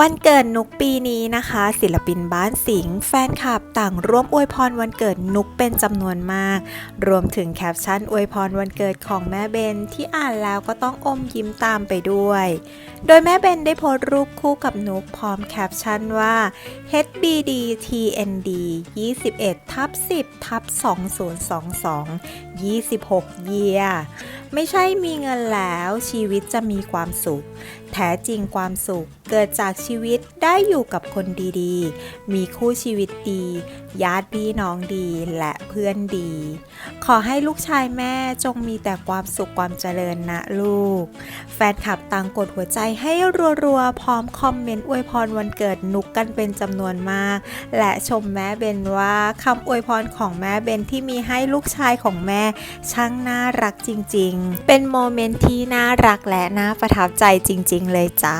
วันเกิดนุกปีนี้นะคะ ศิลปินบ้านสิงห์แฟนคลับต่างร่วมอวยพรวันเกิดนุกเป็นจำนวนมาก รวมถึงแคปชั่นอวยพรวันเกิดของแม่เบนที่อ่านแล้วก็ต้องอมยิ้มตามไปด้วย โดยแม่เบนได้โพสต์รูปคู่กับนุกพร้อมแคปชั่นว่า HBD TND 21ทับ10ทับ2022 26 เยีย ไม่ใช่มีเงินแล้วชีวิตจะมีความสุข แท้จริงความสุขเกิดจากชีวิตได้อยู่กับคนดีๆ มีคู่ชีวิตดี ญาติพี่น้องดีและเพื่อนดี ขอให้ลูกชายแม่จงมีแต่ความสุขความเจริญนะลูก แฟนคลับต่างกดหัวใจให้รัวๆ พร้อมคอมเมนต์อวยพรวันเกิดนุกกันเป็นจำนวนมาก และชมแม่เบนว่าคำอวยพรของแม่เบนที่มีให้ลูกชายของแม่ช่างน่ารักจริง ๆเป็นโมเมนต์ที่น่ารักและน่าประทับใจจริง ๆ เลยจ้า